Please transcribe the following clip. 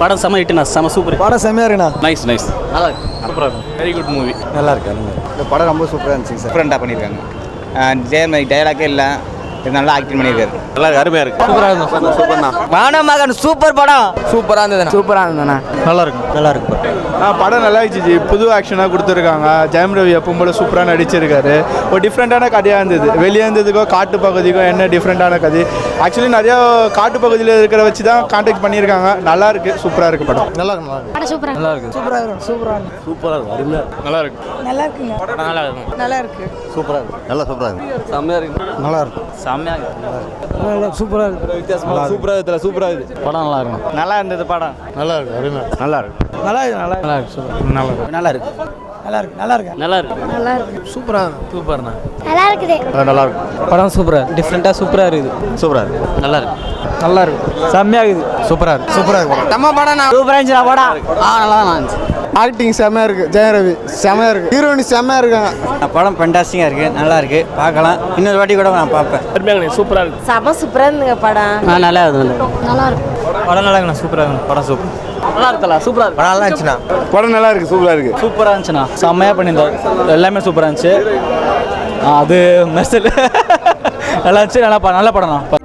படம் செம ஹிட்ண்ணா செம சூப்பர் படம் செம்மையா இருக்குண்ணா. நைஸ் நைஸ் நல்லா இருக்கு. சூப்பராக இருக்கும் வெரி குட் மூவி நல்லா இருக்கு. இந்த படம் ரொம்ப சூப்பராக இருந்துச்சு சார். டிஃப்ரெண்ட்டாக பண்ணியிருக்காங்க ஜெயமணி டைலாக்கே இல்லை. நல்லா ஆக்டிங் பண்ணியிருக்காரு நல்லா இருக்கு அருமையாக இருக்கு சூப்பராக இருக்கும் சூப்பர்ண்ணா வானமகன் சூப்பர் படம் சூப்பரா இருந்தது சூப்பரா இருந்ததுண்ணா நல்லா இருக்கும் நல்லா இருக்கு படம் நல்லா இருந்துச்சு புது ஆக்ஷனாக கொடுத்துருக்காங்க ஜெயம் ரவி எப்பவும் போல சூப்பராக நடிச்சிருக்காரு ஒரு டிஃப்ரெண்ட்டான கதையாக இருந்தது வெளியே இருந்ததுக்கும் காட்டு பகுதிக்கும் என்ன டிஃப்ரெண்ட்டான கதை ஆக்சுவலி நிறையா காட்டு பகுதியில் இருக்கிற வச்சு தான் கான்டாக்ட் பண்ணியிருக்காங்க நல்லா இருக்கு சூப்பராக இருக்கு படம் நல்லா இருக்கு நல்லா படம் சூப்பரா நல்லா இருக்கு சூப்பராக இருக்கும் சூப்பராக இருக்கும் சூப்பராக இருக்கும் அருமையாக நல்லா இருக்கு நல்லா இருக்குங்க நல்லா இருக்கும் நல்லா இருக்கு சூப்பராக இருக்கு நல்லா சூப்பராக இருக்கு செம்மையாக இருக்கு நல்லா இருக்கும் செம்மையாக இருக்கு நல்லா சூப்பராக இருக்கு வித்தியாசமாக சூப்பராக இதில் சூப்பராக இருக்கு படம் நல்லா இருக்கும் நல்லா இருந்தது படம் நல்லா இருக்கு அருமையாக நல்லா இருக்கு நல்லா இருக்கு நல்லா நல்லா இருக்கு சூப்பர் நல்லா இருக்கு நல்லா இருக்கு நல்லா இருக்கு நல்லா இருக்கு நல்லா இருக்கு நல்லா இருக்கு சூப்பராக சூப்பர்ண்ணா நல்லா இருக்குது நல்லா இருக்கு படம் சூப்பரா டிஃப்ரெண்டா சூப்பரா இருக்குது சூப்பராக இருக்கு நல்லா இருக்கு நல்லா இருக்கு செம்மையாக இருக்குது சூப்பராக இருக்கு சூப்பராக இருக்கு நம்ம படம் சூப்பரா இருந்துச்சு படம் ஆ நல்லா தான் இருந்துச்சு ஆக்டிங் செம்மையாக இருக்கு ஜெயம் ரவி. செம்மையாக இருக்கு. ஹீரோயினி செம்மையாக இருக்காங்க. படம் ஃபென்டாஸ்டிங்காக இருக்குது நல்லா இருக்கு. பார்க்கலாம். இன்னொரு வாட்டி கூட நான் பார்ப்பேன். சூப்பராக இருக்கு. செம சூப்பரா இருந்துங்க படம். நல்லா இருக்கு நல்லா இருக்கும் படம் நல்லா இருக்குண்ணா சூப்பராக இருக்கு படம் சூப்பர். நல்லா இருக்குல்ல சூப்பராக இருக்கு. படம் நல்லா இருந்துச்சுண்ணா. படம் நல்லா இருக்கு சூப்பராக இருக்கு. சூப்பராக இருந்துச்சுண்ணா. செம்மையாக பண்ணியிருந்தார் எல்லாமே சூப்பராக இருந்துச்சு. அது மெசல் நல்லா இருந்துச்சு நல்லா ப- நல்ல படம்ண்ணா.